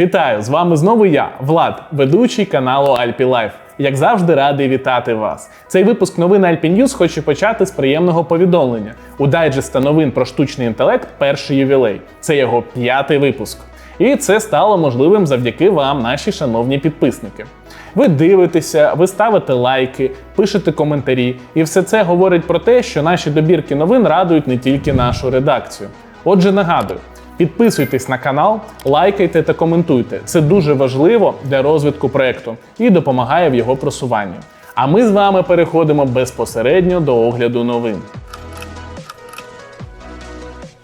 Вітаю! З вами знову я, Влад, ведучий каналу Alpi Life. Як завжди, радий вітати вас. Цей випуск новин Alpi News хочу почати з приємного повідомлення. У дайджеста новин про штучний інтелект перший ювілей. Це його п'ятий випуск. І це стало можливим завдяки вам, наші шановні підписники. Ви дивитеся, ви ставите лайки, пишете коментарі, і все це говорить про те, що наші добірки новин радують не тільки нашу редакцію. Отже, нагадую. Підписуйтесь на канал, лайкайте та коментуйте. Це дуже важливо для розвитку проекту і допомагає в його просуванні. А ми з вами переходимо безпосередньо до огляду новин.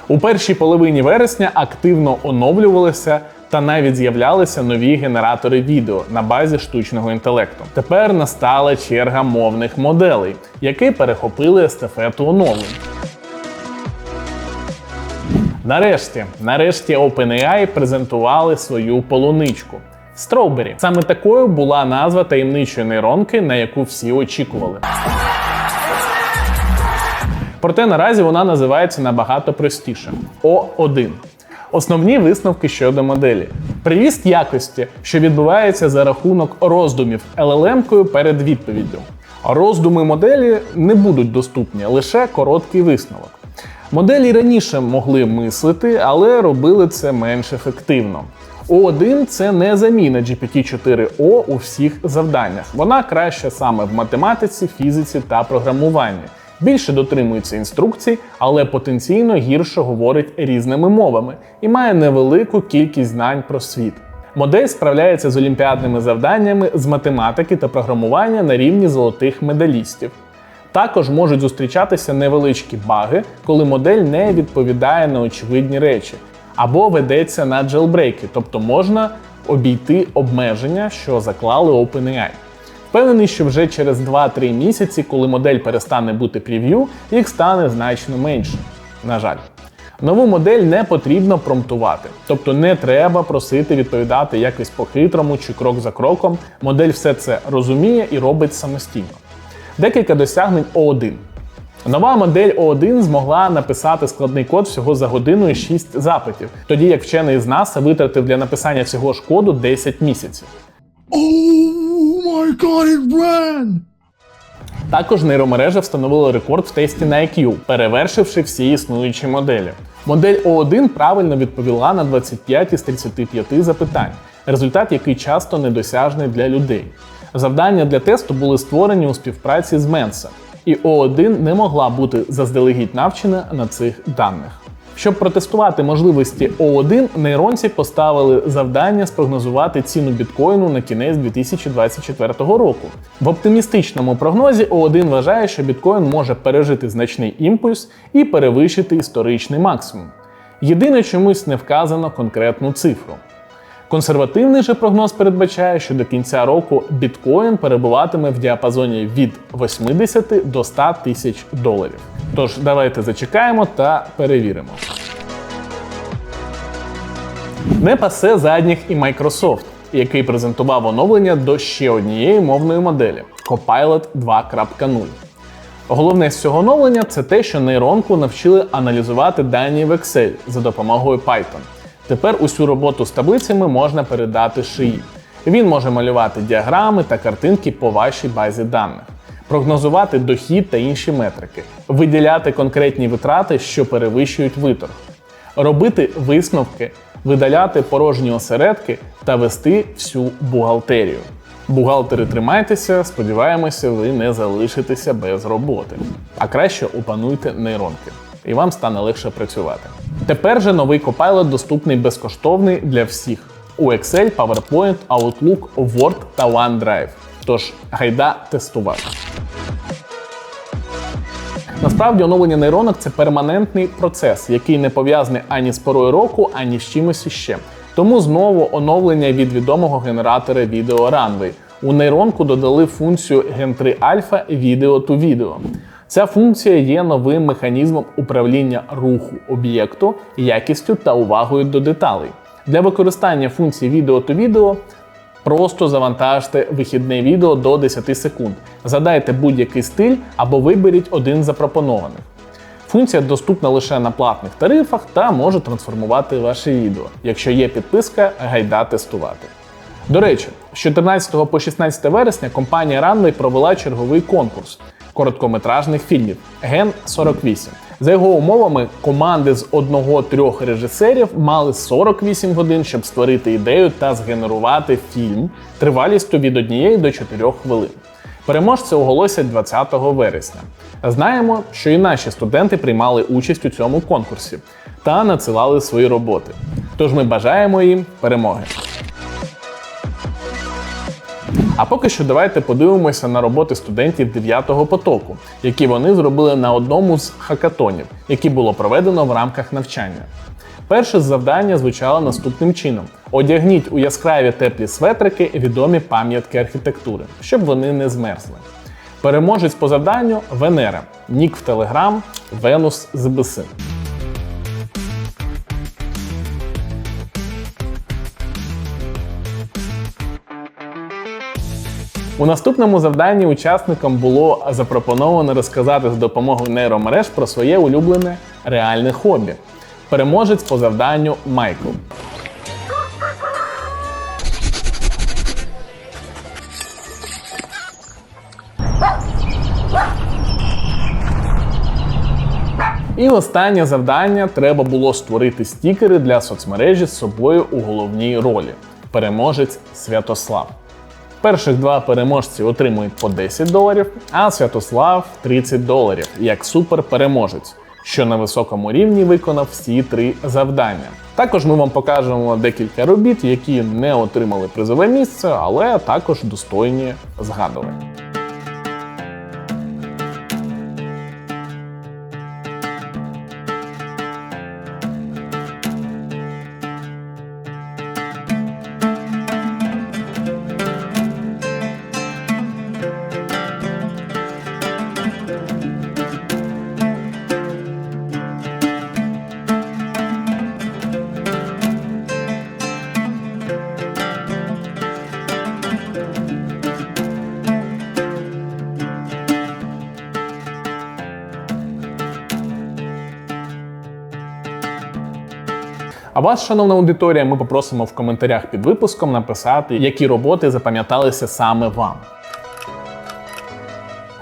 У першій половині вересня активно оновлювалися та навіть з'являлися нові генератори відео на базі штучного інтелекту. Тепер настала черга мовних моделей, які перехопили естафету оновлень. Нарешті, нарешті OpenAI презентували свою полуничку. Strawberry. Саме такою була назва таємничої нейронки, на яку всі очікували. Проте наразі вона називається набагато простіше О1. Основні висновки щодо моделі. Привіст якості, що відбувається за рахунок роздумів LLM-кою перед відповіддю. Роздуми моделі не будуть доступні, лише короткий висновок. Моделі раніше могли мислити, але робили це менш ефективно. О1 це не заміна GPT-4O у всіх завданнях. Вона краща саме в математиці, фізиці та програмуванні. Більше дотримується інструкцій, але потенційно гірше говорить різними мовами і має невелику кількість знань про світ. Модель справляється з олімпіадними завданнями з математики та програмування на рівні золотих медалістів. Також можуть зустрічатися невеличкі баги, коли модель не відповідає на очевидні речі, або ведеться на джелбрейки, тобто можна обійти обмеження, що заклали OpenAI. Впевнений, що вже через 2-3 місяці, коли модель перестане бути прев'ю, їх стане значно менше. На жаль. Нову модель не потрібно промптувати, тобто не треба просити відповідати якось по-хитрому чи крок за кроком. Модель все це розуміє і робить самостійно. Декілька досягнень О1. Нова модель О1 змогла написати складний код всього за годину і 6 запитів, тоді як вчений з НАСА витратив для написання цього ж коду 10 місяців. Oh my god, it ran! Також нейромережа встановила рекорд в тесті на IQ, перевершивши всі існуючі моделі. Модель О1 правильно відповіла на 25 із 35 запитань, результат який часто недосяжний для людей. Завдання для тесту були створені у співпраці з Mensa, і О1 не могла бути заздалегідь навчена на цих даних. Щоб протестувати можливості О1, нейронці поставили завдання спрогнозувати ціну біткоїну на кінець 2024 року. В оптимістичному прогнозі О1 вважає, що біткоін може пережити значний імпульс і перевищити історичний максимум. Єдине чомусь не вказано конкретну цифру. Консервативний же прогноз передбачає, що до кінця року біткоін перебуватиме в діапазоні від 80 до 100 тисяч доларів. Тож давайте зачекаємо та перевіримо. Не пасе задніх і Microsoft, який презентував оновлення до ще однієї мовної моделі Copilot 2.0. Головне з цього оновлення це те, що нейронку навчили аналізувати дані в Excel за допомогою Python. Тепер усю роботу з таблицями можна передати шиї. Він може малювати діаграми та картинки по вашій базі даних, прогнозувати дохід та інші метрики, виділяти конкретні витрати, що перевищують виторг, робити висновки, видаляти порожні осередки та вести всю бухгалтерію. Бухгалтери, тримайтеся, сподіваємося, ви не залишитеся без роботи. А краще опануйте нейронки, і вам стане легше працювати. Тепер же новий Copilot доступний безкоштовний для всіх у Excel, PowerPoint, Outlook, Word та OneDrive. Тож гайда тестувати. Насправді оновлення нейронок це перманентний процес, який не пов'язаний ані з порою року, ані з чимось іще. Тому знову оновлення від відомого генератора відео Runway. У нейронку додали функцію Gen 3 Alpha відео to відео. Ця функція є новим механізмом управління руху об'єкту, якістю та увагою до деталей. Для використання функції відео to відео Просто завантажте вихідне відео до 10 секунд. Задайте будь-який стиль або виберіть один запропонованих. Функція доступна лише на платних тарифах та може трансформувати ваше відео. Якщо є підписка, гайда тестувати. До речі, з 14 по 16 вересня компанія Runway провела черговий конкурс короткометражних фільмів Ген 48. За його умовами, команди з одного-трьох режисерів мали 48 годин, щоб створити ідею та згенерувати фільм тривалістю від 1 до 4 хвилин. Переможця оголосять 20 вересня. Знаємо, що і наші студенти приймали участь у цьому конкурсі та надсилали свої роботи. Тож ми бажаємо їм перемоги. А поки що давайте подивимося на роботи студентів 9-го потоку, які вони зробили на одному з хакатонів, які було проведено в рамках навчання. Перше завдання звучало наступним чином: одягніть у яскраві теплі светрики відомі пам'ятки архітектури, щоб вони не змерзли. Переможець по завданню Венера, Нік в Телеграм, Венус з Беси. У наступному завданні учасникам було запропоновано розказати з допомогою нейромереж про своє улюблене реальне хобі. Переможець по завданню Майкл. І останнє завдання треба було створити стікери для соцмережі з собою у головній ролі. Переможець Святослав. Перших два переможці отримують по 10 доларів, а Святослав 30 доларів як суперпереможець, що на високому рівні виконав всі три завдання. Також ми вам покажемо декілька робіт, які не отримали призове місце, але також достойні згадування. А вас, шановна аудиторія, ми попросимо в коментарях під випуском написати, які роботи запам'яталися саме вам.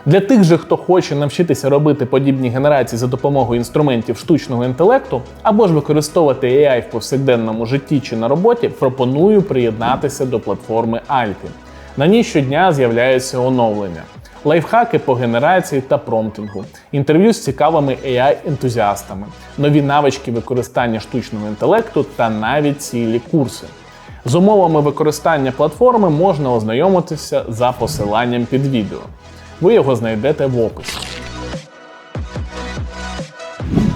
Для тих же, хто хоче навчитися робити подібні генерації за допомогою інструментів штучного інтелекту або ж використовувати AI в повсякденному житті чи на роботі, пропоную приєднатися до платформи Alpi. На ній щодня з'являються оновлення, лайфхаки по генерації та промптингу, інтерв'ю з цікавими AI-ентузіастами, нові навички використання штучного інтелекту та навіть цілі курси. З умовами використання платформи можна ознайомитися за посиланням під відео. Ви його знайдете в описі.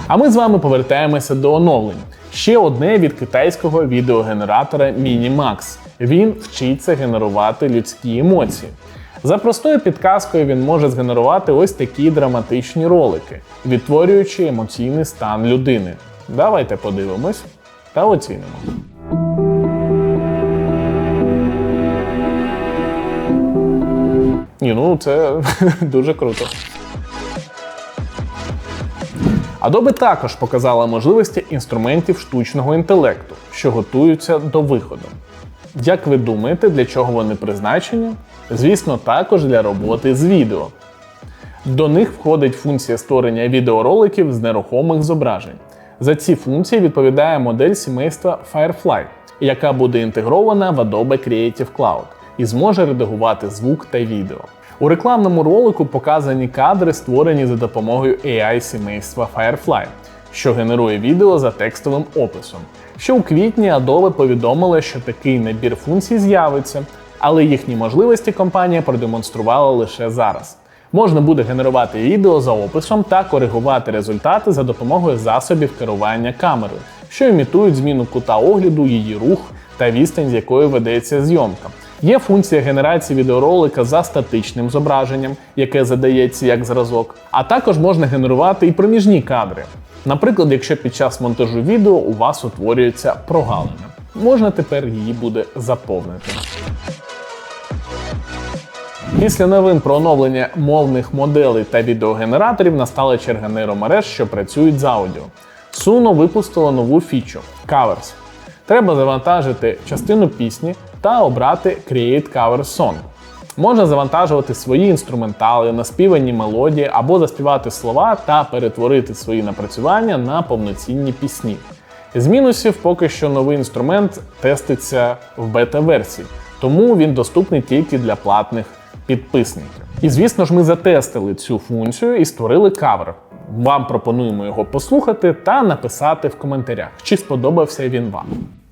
А ми з вами повертаємося до оновлень. Ще одне від китайського відеогенератора Minimax. Він вчиться генерувати людські емоції. За простою підказкою він може згенерувати ось такі драматичні ролики, відтворюючи емоційний стан людини. Давайте подивимось та оцінимо. Ні, ну це дуже круто. Adobe також показала можливості інструментів штучного інтелекту, що готуються до виходу. Як ви думаєте, для чого вони призначені? Звісно, також для роботи з відео. До них входить функція створення відеороликів з нерухомих зображень. За ці функції відповідає модель сімейства Firefly, яка буде інтегрована в Adobe Creative Cloud і зможе редагувати звук та відео. У рекламному ролику показані кадри, створені за допомогою AI сімейства Firefly, що генерує відео за текстовим описом. Ще у квітні Adobe повідомили, що такий набір функцій з'явиться, але їхні можливості компанія продемонструвала лише зараз. Можна буде генерувати відео за описом та коригувати результати за допомогою засобів керування камерою, що імітують зміну кута огляду, її рух та відстань, з якою ведеться зйомка. Є функція генерації відеоролика за статичним зображенням, яке задається як зразок, а також можна генерувати і проміжні кадри. Наприклад, якщо під час монтажу відео у вас утворюється прогалина, можна тепер її буде заповнити. Після новин про оновлення мовних моделей та відеогенераторів настала черга нейромереж, що працюють з аудіо. Suno випустило нову фічу Covers. Треба завантажити частину пісні та обрати Create Cover Song. Можна завантажувати свої інструментали, наспівані мелодії або заспівати слова та перетворити свої напрацювання на повноцінні пісні. З мінусів поки що новий інструмент теститься в бета-версії, тому він доступний тільки для платних підписників. І звісно ж, ми затестили цю функцію і створили кавер. Вам пропонуємо його послухати та написати в коментарях, чи сподобався він вам.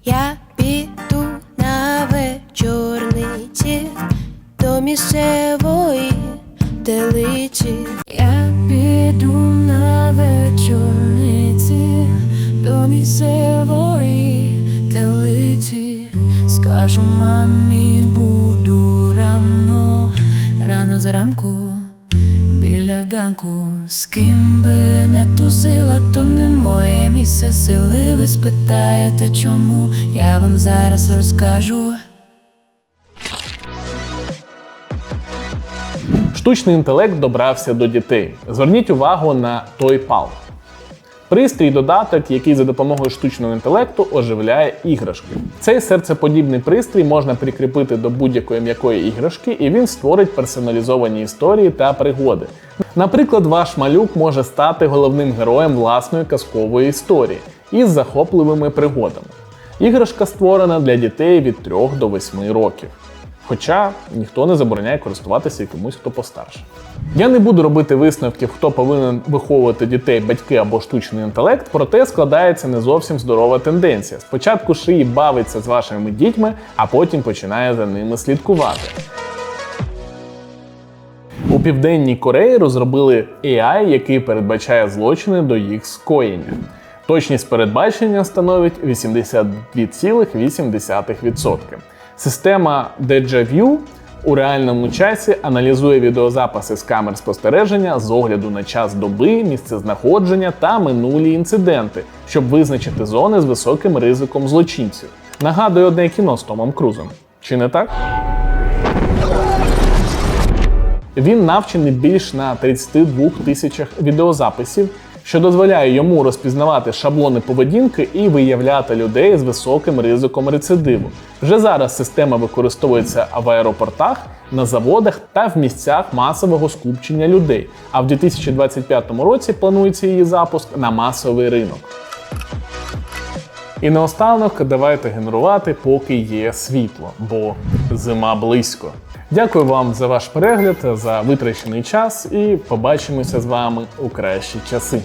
Я піду на вечорниці до місцевої телиці. Я піду на вечорниці до місцевої телиці. Скажу мамі, буду зранку. Біля ганку, з ким би не тусила, то не моє місце сили. Ви спитаєте, чому я вам зараз розкажу. Штучний інтелект добрався до дітей. Зверніть увагу на той пал. Пристрій додаток, який за допомогою штучного інтелекту оживляє іграшки. Цей серцеподібний пристрій можна прикріпити до будь-якої м'якої іграшки, і він створить персоналізовані історії та пригоди. Наприклад, ваш малюк може стати головним героєм власної казкової історії із захопливими пригодами. Іграшка створена для дітей від 3 до 8 років. Хоча ніхто не забороняє користуватися комусь, хто постарше. Я не буду робити висновків, хто повинен виховувати дітей, батьки або штучний інтелект, проте складається не зовсім здорова тенденція. Спочатку шиї бавиться з вашими дітьми, а потім починає за ними слідкувати. У південній Кореї розробили AI, який передбачає злочини до їх скоєння. Точність передбачення становить 82,8%. Система DejaView у реальному часі аналізує відеозаписи з камер спостереження з огляду на час доби, місцезнаходження та минулі інциденти, щоб визначити зони з високим ризиком злочинців. Нагадує одне кіно з Томом Крузом. Чи не так? Він навчений більш на 32 тисячах відеозаписів, що дозволяє йому розпізнавати шаблони поведінки і виявляти людей з високим ризиком рецидиву. Вже зараз система використовується в аеропортах, на заводах та в місцях масового скупчення людей. А в 2025 році планується її запуск на масовий ринок. І наостанок давайте генерувати, поки є світло, бо зима близько. Дякую вам за ваш перегляд, за витрачений час і побачимося з вами у кращі часи.